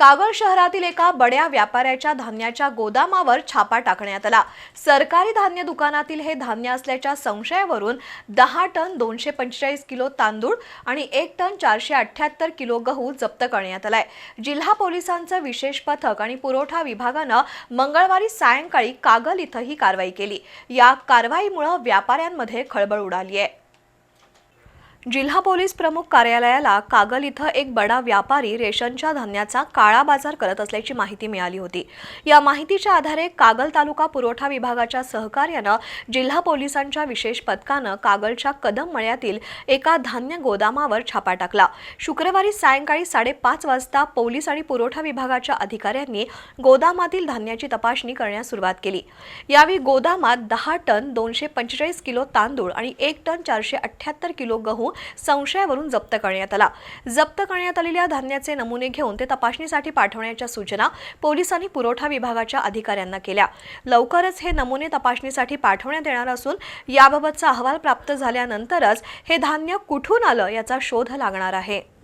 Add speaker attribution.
Speaker 1: कागळ शहरातील एका बड्या व्यापाऱ्याच्या धान्याच्या गोदामावर छापा टाकण्यात आला. सरकारी धान्य दुकानातील हे धान्य असल्याच्या संशयावरून दहा टन दोनशे पंचेचाळीस किलो तांदूळ आणि एक टन चारशे अठ्याहत्तर किलो गहू जप्त करण्यात आलाय. जिल्हा पोलिसांचं विशेष पथक आणि पुरवठा विभागानं मंगळवारी सायंकाळी कागल इथं ही कारवाई केली. या कारवाईमुळे व्यापाऱ्यांमध्ये खळबळ उडाली आहे. जिल्हा पोलीस प्रमुख कार्यालयाला कागल इथं एक बडा व्यापारी रेशनच्या धान्याचा काळा बाजार करत असल्याची माहिती मिळाली होती. या माहितीच्या आधारे कागल तालुका पुरवठा विभागाच्या सहकार्यानं जिल्हा पोलिसांच्या विशेष पथकानं कागलच्या कदम मळ्यातील एका धान्य गोदामावर छापा टाकला. शुक्रवारी सायंकाळी साडेपाच वाजता पोलीस आणि पुरवठा विभागाच्या अधिकाऱ्यांनी गोदामातील धान्याची तपासणी करण्यास सुरुवात केली. यावेळी गोदामात दहा टन दोनशे पंचेचाळीस किलो तांदूळ आणि एक टन चारशे अठ्ठ्याहत्तर किलो गहू संशयावरून जप्त करण्यात आला. जप्त करण्यात आलेल्या धान्याचे नमुने घेऊन ते तपासणीसाठी पाठवण्याच्या सूचना पोलिसांनी पुरवठा विभागाच्या अधिकाऱ्यांना केल्या. लवकरच हे नमुने तपासणीसाठी पाठवण्यात येणार असून याबाबतचा अहवाल प्राप्त झाल्यानंतरच हे धान्य कुठून आलं याचा शोध लागणार आहे.